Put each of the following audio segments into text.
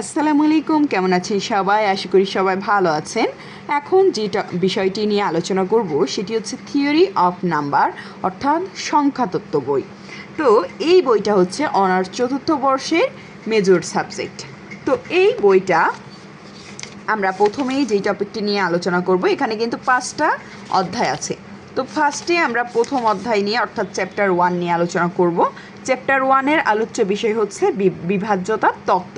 আসসালামু আলাইকুম, কেমন আছেন সবাই? আশা করি সবাই ভালো আছেন। এখন যেটা বিষয়টি নিয়ে আলোচনা করব, সেটি হচ্ছে থিওরি অফ নাম্বার অর্থাৎ সংখ্যাতত্ত্ব বই। তো এই বইটা হচ্ছে অনার্স চতুর্থ বর্ষের মেজর সাবজেক্ট তো এই বইটা আমরা প্রথমেই যেই টপিকটি নিয়ে আলোচনা করব, এখানে কিন্তু পাঁচটা অধ্যায় আছে। তো ফার্স্টে আমরা প্রথম অধ্যায় নিয়ে, অর্থাৎ চ্যাপ্টার ওয়ান নিয়ে আলোচনা করব। চ্যাপ্টার ওয়ানের আলোচ্য বিষয় হচ্ছে বিভাজ্যতার তত্ত্ব।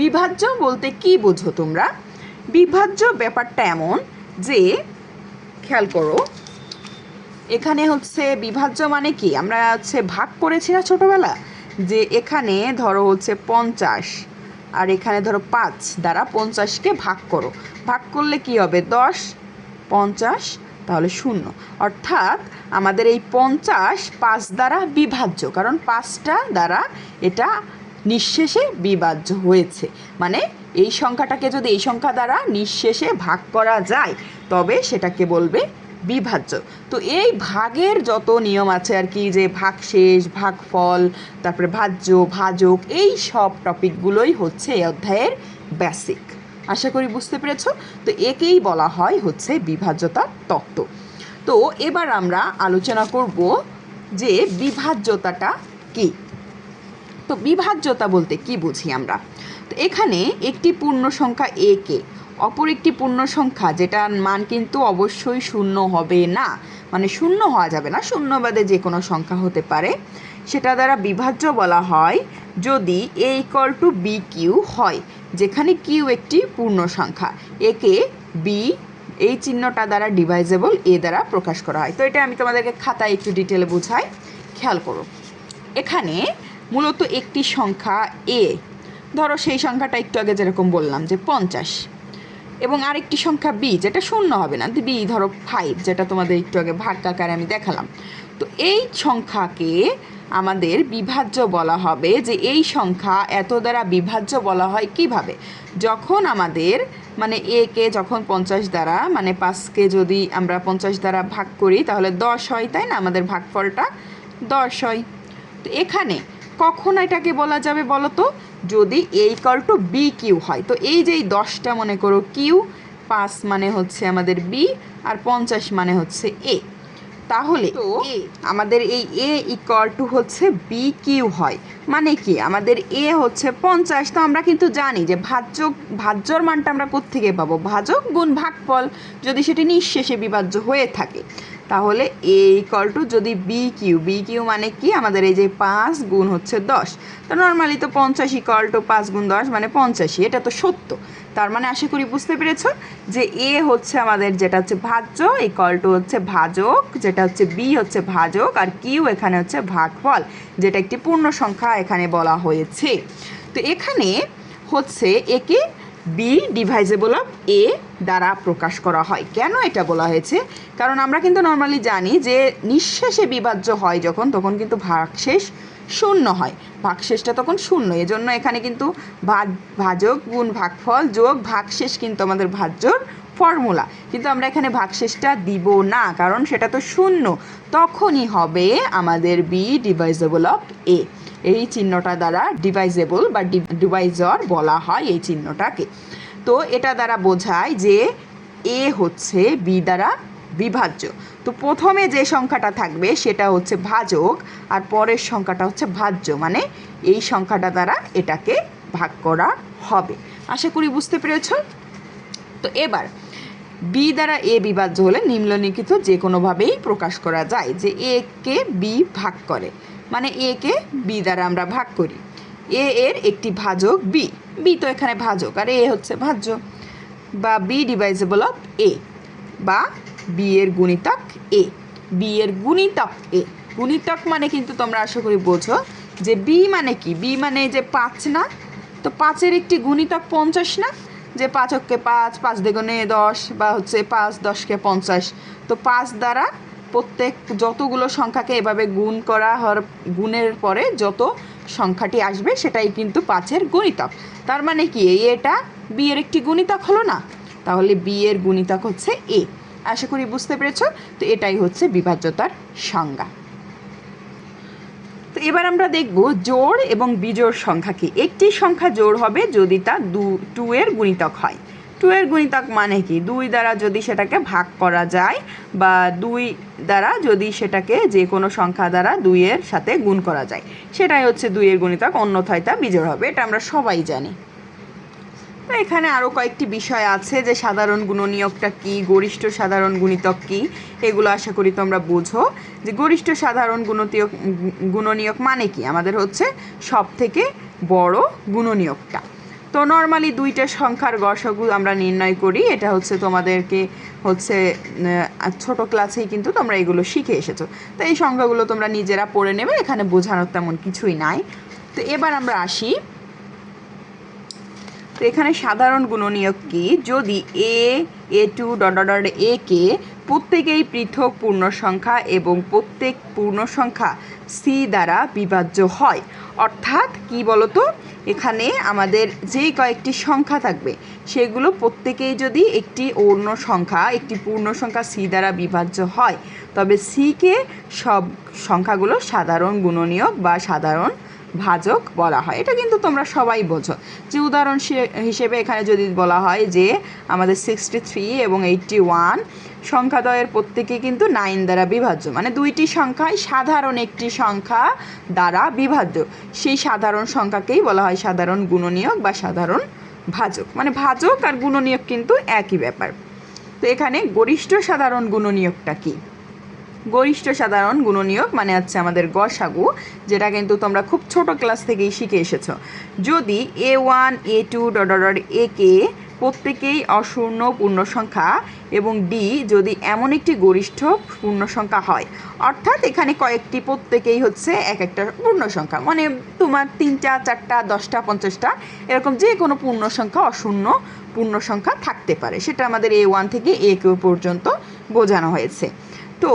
বিভাজ্য বলতে কি বোঝো তোমরা? বিভাজ্য ব্যাপারটা এমন যে, খেয়াল করো, এখানে হচ্ছে বিভাজ্য মানে কি? আমরা হচ্ছে ভাগ করেছি না ছোটোবেলা? যে এখানে ধরো হচ্ছে পঞ্চাশ, আর এখানে ধরো পাঁচ, দ্বারা পঞ্চাশকে ভাগ করো। ভাগ করলে কি হবে? দশ, পঞ্চাশ, তাহলে শূন্য। অর্থাৎ আমাদের এই পঞ্চাশ পাঁচ দ্বারা বিভাজ্য, কারণ পাঁচটা দ্বারা এটা নিঃশেষে বিভাজ্য হয়েছে। মানে এই সংখ্যাটাকে যদি এই সংখ্যা দ্বারা নিঃশেষে ভাগ করা যায়, তবে সেটাকে বলবে বিভাজ্য। তো এই ভাগের যত নিয়ম আছে আর কি, যে ভাগশেষ ভাগফল তারপরে ভাজ্য, ভাজক, এই সব টপিকগুলোই হচ্ছে এই অধ্যায়ের বেসিক আশা করি বুঝতে পেরেছ? তো একেই বলা হয় হচ্ছে বিভাজ্যতার তত্ত্ব। তো এবার আমরা আলোচনা করব যে বিভাজ্যতাটা কী। তো বিভাজ্যতা বলতে কি বুঝি আমরা? তো এখানে একটি পূর্ণ সংখ্যা এ কে, অপর একটি পূর্ণ সংখ্যা যেটার মান কিন্তু অবশ্যই শূন্য হবে না। মানে শূন্য হওয়া যাবে না, শূন্য বাদে যে কোনো সংখ্যা হতে পারে। সেটা দ্বারা বিভাজ্য বলা হয় যদি a equal to b q হয়, যেখানে কিউ একটি পূর্ণ সংখ্যা। একে বি এই চিহ্নটা দ্বারা ডিভাইজেবল এ দ্বারা প্রকাশ করা হয়। তো এটা আমি তোমাদেরকে খাতায় একটু ডিটেলে বোঝাই। খেয়াল করো। এখানে মূলত একটি সংখ্যা এ ধরো সেই সংখ্যাটা একটু আগে যেরকম বললাম যে পঞ্চাশ। এবং আরেকটি সংখ্যা বি যেটা শূন্য হবে না। বি, ধরো ফাইভ যেটা তোমাদের একটু আগে ভাগ্যাকারে আমি দেখালাম। তো এই সংখ্যাকে আমাদের বিভাজ্য বলা হবে যে এই সংখ্যা এত দ্বারা বিভাজ্য বলা হয় কীভাবে? যখন আমাদের মানে এ কে যখন পঞ্চাশ দ্বারা মানে পাঁচকে যদি আমরা পঞ্চাশ দ্বারা ভাগ করি, তাহলে দশ হয়, তাই না? আমাদের ভাগফলটা দশ হয়। তো এখানে কখন এটাকে বলা যাবে বলো তো যদি এই কল টু বি কিউ হয়। তো এই যে এই দশটা মনে করো কিউ পাঁচ মানে হচ্ছে আমাদের বি আর পঞ্চাশ মানে হচ্ছে এ তাহলে তো আমাদের এই এ ইকুয়াল টু হচ্ছে বি কিউ হয়। মানে কি? আমাদের এ হচ্ছে পঞ্চাশ। তো আমরা কিন্তু জানি যে ভাজ্য ভাজ্যর মানটা আমরা কোত্থেকে পাবো? ভাজক গুণ ভাগফল। যদি সেটি নিঃশেষে বিভাজ্য হয়ে থাকে। তাহলে এ ইকুয়াল টু যদি বি কিউ বি কিউ মানে কি? আমাদের এই যে পাঁচ গুণ হচ্ছে দশ। তো নর্মালি তো পঞ্চাশ ইকুয়াল টু পাঁচ গুণ দশ মানে পঞ্চাশি এটা তো সত্য। তার মানে আশা করি বুঝতে পেরেছ যে এ হচ্ছে আমাদের যেটা হচ্ছে ভাজ্য ইকুয়াল টু হচ্ছে ভাজক, যেটা হচ্ছে বি হচ্ছে ভাজক, আর কিউ এখানে হচ্ছে ভাগফল, যেটা একটি পূর্ণ সংখ্যা এখানে বলা হয়েছে। তো এখানে হচ্ছে একে বি ডিভাইজেবল অফ এ দ্বারা প্রকাশ করা হয়। কেন এটা বলা হয়েছে? কারণ আমরা কিন্তু নর্মালি জানি যে নিঃশেষে বিভাজ্য হয় যখন, তখন কিন্তু ভাগশেষ শূন্য হয়। ভাগশেষটা তখন শূন্য, এজন্য এখানে কিন্তু ভাগ, ভাজক, গুণ, ভাগফল, যোগ, ভাগশেষ কিন্তু আমাদের ভাজ্যর ফর্মুলা কিন্তু আমরা এখানে ভাগশেষটা দিব না, কারণ সেটা তো শূন্য। তখনই হবে আমাদের বি ডিভাইজেবল অফ এ এই চিহ্নটা দ্বারা ডিভাইজেবল বা ডিভাইজর বলা হয় এই চিহ্নটাকে। তো এটা দ্বারা বোঝায় যে এ হচ্ছে বি দ্বারা বিভাজ্য। তো প্রথমে যে সংখ্যাটা থাকবে সেটা হচ্ছে ভাজক আর পরের সংখ্যাটা হচ্ছে ভাজ্য মানে এই সংখ্যাটা দ্বারা এটাকে ভাগ করা হবে। আশা করি বুঝতে পেরেছ? তো এবার বি দ্বারা এ বিভাজ্য হলে নিম্নলিখিত যে কোনোভাবেই প্রকাশ করা যায় যে এ কে বি ভাগ করে। মানে এ কে বি দ্বারা আমরা ভাগ করি। এ এর একটি ভাজক বি। বি তো এখানে ভাজক, আর এ হচ্ছে ভাজ্য। বা বি ডিভাইজেবল অফ এ বা বি এর গুণিতক এ। বি এর গুণিতক এ। গুণিতক মানে কিন্তু তোমরা আশা করি বোঝো যে বি মানে কি? বি মানে যে পাঁচ না? তো পাঁচের একটি গুণিতক পঞ্চাশ না? যে পাঁচককে পাঁচ পাঁচ দ্বিগুণে দশ বা হচ্ছে পাঁচ দশকে পঞ্চাশ। তো পাঁচ দ্বারা প্রত্যেক যতগুলো সংখ্যাকে এভাবে গুণ করা হওয়ার গুণের পরে যত সংখ্যাটি আসবে সেটাই কিন্তু পাঁচের গুণিতক। তার মানে কি? এই এটা বি এর একটি গুণিতক হলো না? তাহলে বি এর গুণিতক হচ্ছে এ আশা করি বুঝতে পেরেছ? তো এটাই হচ্ছে বিভাজ্যতার সংজ্ঞা। তো এবার আমরা দেখব জোড় এবং বিজোড় সংখ্যা কি একটি সংখ্যা জোড় হবে যদি তা দু টু এর গুণিতক হয়। টু এর গুণিতক মানে কি? দুই দ্বারা যদি সেটাকে ভাগ করা যায় বা দুই দ্বারা যদি সেটাকে যে কোনো সংখ্যা দ্বারা দুইয়ের সাথে গুণ করা যায়। সেটাই হচ্ছে দুইয়ের গুণিতক, অন্যথায় তা বিজোড় হবে। এটা আমরা সবাই জানি। তো এখানে আরও কয়েকটি বিষয় আছে যে সাধারণ গুণনীয়কটা কি, গরিষ্ঠ সাধারণ গুণিতক কি? এগুলো আশা করি তোমরা বুঝো। যে গরিষ্ঠ সাধারণ গুণতীয়ক, গুণনীয়ক মানে কি? আমাদের হচ্ছে সব থেকে বড় গুণনীয়কটা। তো নর্মালি দুইটা সংখ্যার গসাগু আমরা নির্ণয় করি। এটা হচ্ছে তোমাদেরকে হচ্ছে ছোট ক্লাসেই কিন্তু তোমরা এগুলো শিখে এসেছ। তো এই সংখ্যাগুলো তোমরা নিজেরা পড়ে নেবে, এখানে বোঝানোর তেমন কিছুই নাই। তো এবার আমরা আসি। তো এখানে সাধারণ গুণনীয়ক কি? যদি a a two dot dot a k প্রত্যেকেই পৃথক পূর্ণ সংখ্যা এবং প্রত্যেক পূর্ণ সংখ্যা সি দ্বারা বিভাজ্য হয়। অর্থাৎ কি বলতো? এখানে আমাদের যে কয়েকটি সংখ্যা থাকবে, সেগুলো প্রত্যেকেই যদি একটি অন্য সংখ্যা, একটি পূর্ণ সংখ্যা সি দ্বারা বিভাজ্য হয়, তবে সিকে সব সংখ্যাগুলো সাধারণ গুণনীয়ক বা সাধারণ ভাজক বলা হয়। এটা কিন্তু তোমরা সবাই বোঝো। যে উদাহরণ হিসেবে এখানে যদি বলা হয় যে আমাদের সিক্সটি থ্রি এবং এইটটি ওয়ান সংখ্যাদ্বয়ের প্রত্যেকে কিন্তু নাইন দ্বারা বিভাজ্য। মানে দুইটি সংখ্যাই সাধারণ একটি সংখ্যা দ্বারা বিভাজ্য। সেই সাধারণ সংখ্যাকেই বলা হয় সাধারণ গুণনীয়ক বা সাধারণ ভাজক। মানে ভাজক আর গুণনীয়ক কিন্তু একই ব্যাপার। তো এখানে গরিষ্ঠ সাধারণ গুণনীয়কটা কী? গরিষ্ঠ সাধারণ গুণনীয়ক মানে হচ্ছে আমাদের গসাগু, যেটা কিন্তু তোমরা খুব ছোট ক্লাস থেকেই শিখে এসেছ। যদি a one a two dot dot a k প্রত্যেকেই অশূন্য পূর্ণ সংখ্যা এবং ডি যদি এমন একটি গরিষ্ঠ পূর্ণ সংখ্যা হয়। অর্থাৎ এখানে কয়েকটি প্রত্যেকেই হচ্ছে এক একটা পূর্ণ সংখ্যা মানে তোমার তিনটা, চারটা, দশটা, পঞ্চাশটা, এরকম যে কোনো পূর্ণ সংখ্যা অশূন্য পূর্ণ সংখ্যা থাকতে পারে। সেটা আমাদের এ ওয়ান থেকে এ কেউ পর্যন্ত বোঝানো হয়েছে। তো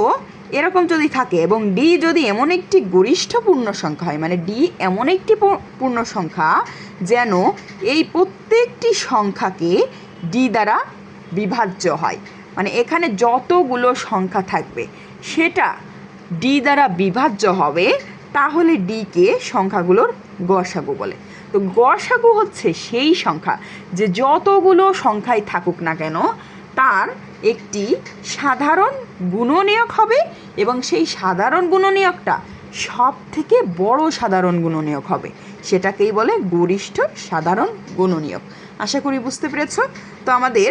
এরকম যদি থাকে এবং ডি যদি এমন একটি গরিষ্ঠ পূর্ণ সংখ্যা হয় মানে ডি এমন একটি পূর্ণ সংখ্যা যেন এই প্রত্যেকটি সংখ্যাকে ডি দ্বারা বিভাজ্য হয়। মানে এখানে যতগুলো সংখ্যা থাকবে, সেটা ডি দ্বারা বিভাজ্য হবে, তাহলে ডিকে সংখ্যাগুলোর গসাগু বলে। তো গসাগু হচ্ছে সেই সংখ্যা যে যতগুলো সংখ্যাই থাকুক না কেন, তার একটি সাধারণ গুণনীয়ক হবে এবং সেই সাধারণ গুণনীয়কটা সব থেকে বড় সাধারণ গুণনীয়ক হবে। সেটাকেই বলে গরিষ্ঠ সাধারণ গুণনীয়ক। আশা করি বুঝতে পেরেছ? তো আমাদের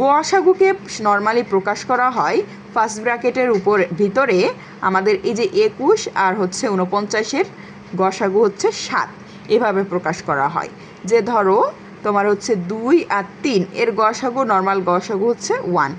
গোয়াসাগুকে নর্মালি প্রকাশ করা হয় ফার্স্ট ব্র্যাকেটের উপর, ভিতরে আমাদের এই যে একুশ আর হচ্ছে উনপঞ্চাশের গসাগু হচ্ছে সাত এভাবে প্রকাশ করা হয়। যে ধরো তোমার হচ্ছে দুই আর তিন, এর গসাগু নর্মাল গসাগু হচ্ছে ওয়ান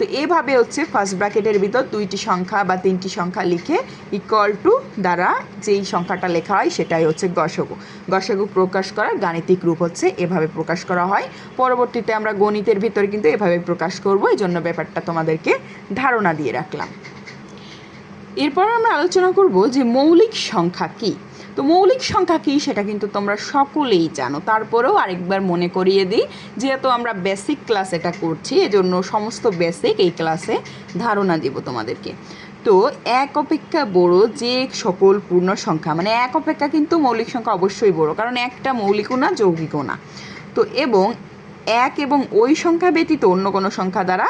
তো এভাবে হচ্ছে ফার্স্ট ব্র্যাকেটের ভিতর দুইটি সংখ্যা বা তিনটি সংখ্যা লিখে ইকুয়াল টু দ্বারা যেই সংখ্যাটা লেখা হয় সেটাই হচ্ছে গসাগু। গসাগু প্রকাশ করার গাণিতিক রূপ হচ্ছে এভাবে প্রকাশ করা হয়। পরবর্তীতে আমরা গণিতের ভিতরে কিন্তু এভাবে প্রকাশ করব। এই জন্য ব্যাপারটা তোমাদেরকে ধারণা দিয়ে রাখলাম। এরপর আমরা আলোচনা করব যে মৌলিক সংখ্যা কী? তো মৌলিক সংখ্যা কী সেটা কিন্তু তোমরা সকলেই জানো। তারপরেও আরেকবার মনে করিয়ে দিই, যেহেতু আমরা বেসিক ক্লাস এটা করছি, এজন্য সমস্ত বেসিক এই ক্লাসে ধারণা দেব তোমাদেরকে। তো এক অপেক্ষা বড় যে সকল পূর্ণ সংখ্যা মানে এক অপেক্ষা কিন্তু মৌলিক সংখ্যা অবশ্যই বড়, কারণ একটা মৌলিকও না, যৌগিকও না। তো এবং এক এবং ওই সংখ্যা ব্যতীত অন্য কোনো সংখ্যা দ্বারা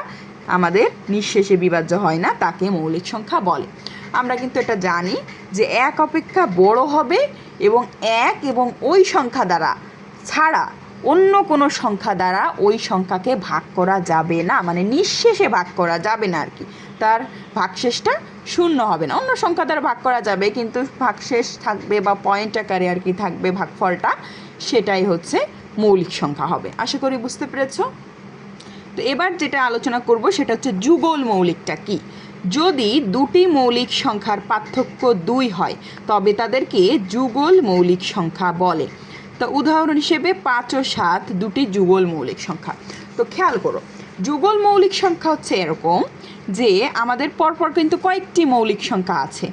আমাদের নিঃশেষে বিভাজ্য হয় না, তাকে মৌলিক সংখ্যা বলে। আমরা কিন্তু এটা জানি যে এক অপেক্ষা বড় হবে এবং এক এবং ওই সংখ্যা দ্বারা ছাড়া অন্য কোনো সংখ্যা দ্বারা ওই সংখ্যাকে ভাগ করা যাবে না। মানে নিঃশেষে ভাগ করা যাবে না আর কি। তার ভাগশেষটা শূন্য হবে না। অন্য সংখ্যা দ্বারা ভাগ করা যাবে, কিন্তু ভাগশেষ থাকবে বা পয়েন্ট আকারে আর কি থাকবে ভাগফলটা, সেটাই হচ্ছে মৌলিক সংখ্যা হবে। আশা করি বুঝতে পেরেছ? তো এবার যেটা আলোচনা করব, সেটা হচ্ছে যুগল মৌলিকটা কি? যদি দুটি মৌলিক সংখ্যার পার্থক্য দুই হয়, তবে তাদেরকে যুগল মৌলিক সংখ্যা বলে। তো উদাহরণ হিসেবে পাঁচ ও সাত দুটি যুগল মৌলিক সংখ্যা। তো খেয়াল করো, যুগল মৌলিক সংখ্যা হচ্ছে এরকম যে আমাদের পরপর কিন্তু কয়েকটি মৌলিক সংখ্যা আছে।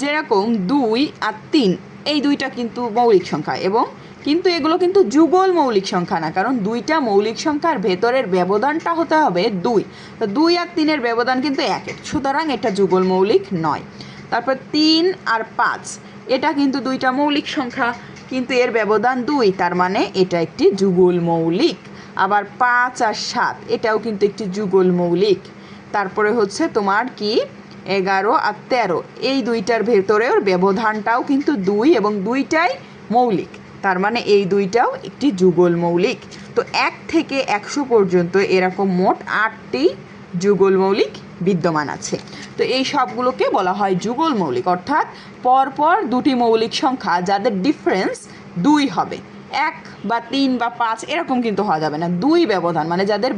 যেরকম দুই আর তিন, এই দুইটা কিন্তু মৌলিক সংখ্যা এবং কিন্তু এগুলো কিন্তু যুগল মৌলিক সংখ্যা না, কারণ দুইটা মৌলিক সংখ্যার ভেতরের ব্যবধানটা হতে হবে দুই। তো দুই আর তিনের ব্যবধান কিন্তু এক এক সুতরাং এটা যুগল মৌলিক নয়। তারপর তিন আর পাঁচ, এটা কিন্তু দুইটা মৌলিক সংখ্যা, কিন্তু এর ব্যবধান দুই, তার মানে এটা একটি যুগল মৌলিক। আবার পাঁচ আর সাত, এটাও কিন্তু একটি যুগল মৌলিক। তারপরে হচ্ছে তোমার কি? এগারো আর তেরো, এই দুইটার ভেতরেও ব্যবধানটাও কিন্তু দুই এবং দুইটাই মৌলিক। তার মানে এই দুইটাও একটি যুগল মৌলিক। তো এক থেকে একশো পর্যন্ত এরকম মোট আটটি যুগল মৌলিক বিদ্যমান আছে। তো এই সবগুলোকে বলা হয় যুগল মৌলিক। অর্থাৎ পরপর দুটি মৌলিক সংখ্যা যাদের ডিফারেন্স দুই হবে। এক বা তিন বা পাঁচ এরকম কিন্তু হওয়া যাবে না। দুই ব্যবধান মানে যাদের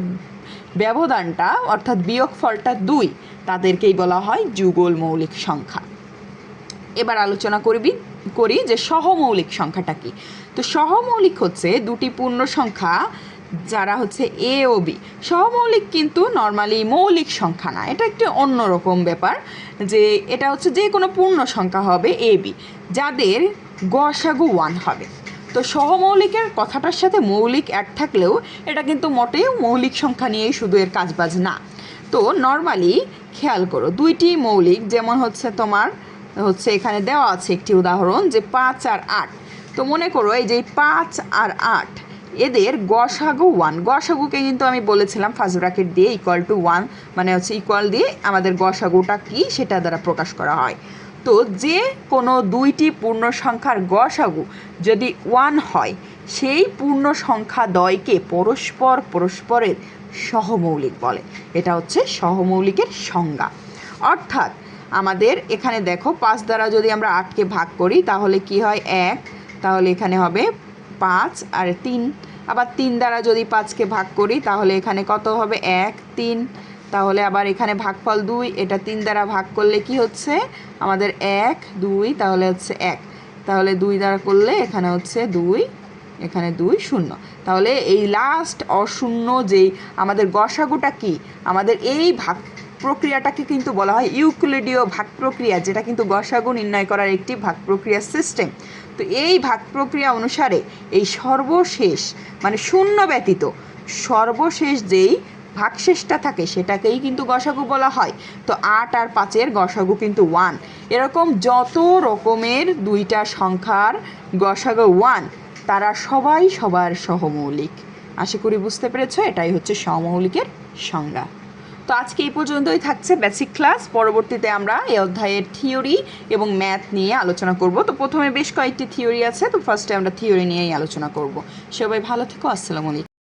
ব্যবধানটা, অর্থাৎ বিয়োগ ফলটা দুই, তাদেরকেই বলা হয় যুগল মৌলিক সংখ্যা। এবার আলোচনা করবি। করি যে সহমৌলিক সংখ্যাটা কি? তো সহমৌলিক হচ্ছে দুটি পূর্ণ সংখ্যা যারা হচ্ছে এ ও বি সহমৌলিক কিন্তু নর্মালি মৌলিক সংখ্যা না, এটা একটি অন্যরকম ব্যাপার যে এটা হচ্ছে যে কোনো পূর্ণ সংখ্যা হবে এ বি যাদের গসাগু ওয়ান হবে। তো সহমৌলিকের কথাটার সাথে মৌলিক এক থাকলেও এটা কিন্তু মোটেও মৌলিক সংখ্যা নিয়েই শুধু এর কাজবাজ না। তো নর্মালি খেয়াল করো, দুইটি মৌলিক যেমন হচ্ছে তোমার হচ্ছে এখানে দেওয়া আছে একটি উদাহরণ যে পাঁচ আর আট। তো মনে করো এই যে পাঁচ আর আট, এদের গসাগু ওয়ান গসাগুকে কিন্তু আমি বলেছিলাম ফার্স্ট ব্র্যাকেট দিয়ে ইকুয়াল টু ওয়ান মানে হচ্ছে ইকুয়াল দিয়ে আমাদের গসাগুটা কি সেটা দ্বারা প্রকাশ করা হয়। তো যে কোনো দুইটি পূর্ণ সংখ্যার গসাগু যদি ওয়ান হয়, সেই পূর্ণ সংখ্যা দয়কে পরস্পর পরস্পরের সহমৌলিক বলে। এটা হচ্ছে সহমৌলিকের সংজ্ঞা। অর্থাৎ আমাদের এখানে দেখো, পাঁচ দ্বারা যদি আমরা আটকে ভাগ করি, তাহলে কি হয়? এক। তাহলে এখানে হবে পাঁচ আর তিন। আবার তিন দ্বারা যদি পাঁচকে ভাগ করি, তাহলে এখানে কত হবে? এক, তিন। তাহলে আবার এখানে ভাগফল দুই। এটা তিন দ্বারা ভাগ করলে কি হচ্ছে? আমাদের এক, দুই, তাহলে হচ্ছে এক। তাহলে দুই দ্বারা করলে এখানে হচ্ছে দুই, এখানে দুই শূন্য। তাহলে এই লাস্ট অশূন্য যেই আমাদের গসাগুটা কি? আমাদের এই ভাগ প্রক্রিয়াটাকে কিন্তু বলা হয় ইউক্লিডীয় ভাগ প্রক্রিয়া, যেটা কিন্তু গসাগু নির্ণয় করার একটি ভাগ প্রক্রিয়া সিস্টেম তো এই ভাগ প্রক্রিয়া অনুসারে এই সর্বশেষ মানে শূন্য ব্যতীত সর্বশেষ যেই ভাগশেষটা থাকে, সেটাকেই কিন্তু গসাগু বলা হয়। তো আট আর পাঁচের গসাগু কিন্তু ওয়ান এরকম যত রকমের দুইটা সংখ্যার গসাগু ওয়ান তারা সবাই সবার সহমৌলিক আশা করি বুঝতে পেরেছ, এটাই হচ্ছে সমৌলিকের সংজ্ঞা। তো আজকে এই পর্যন্তই থাকছে বেসিক ক্লাস পরবর্তীতে আমরা এই অধ্যায়ের থিওরি এবং ম্যাথ নিয়ে আলোচনা করব। তো প্রথমে বেশ কয়েকটি থিওরি আছে। তো ফার্স্টে আমরা থিওরি নিয়েই আলোচনা করব। সবাই ভালো থেকো। আসসালামু আলাইকুম।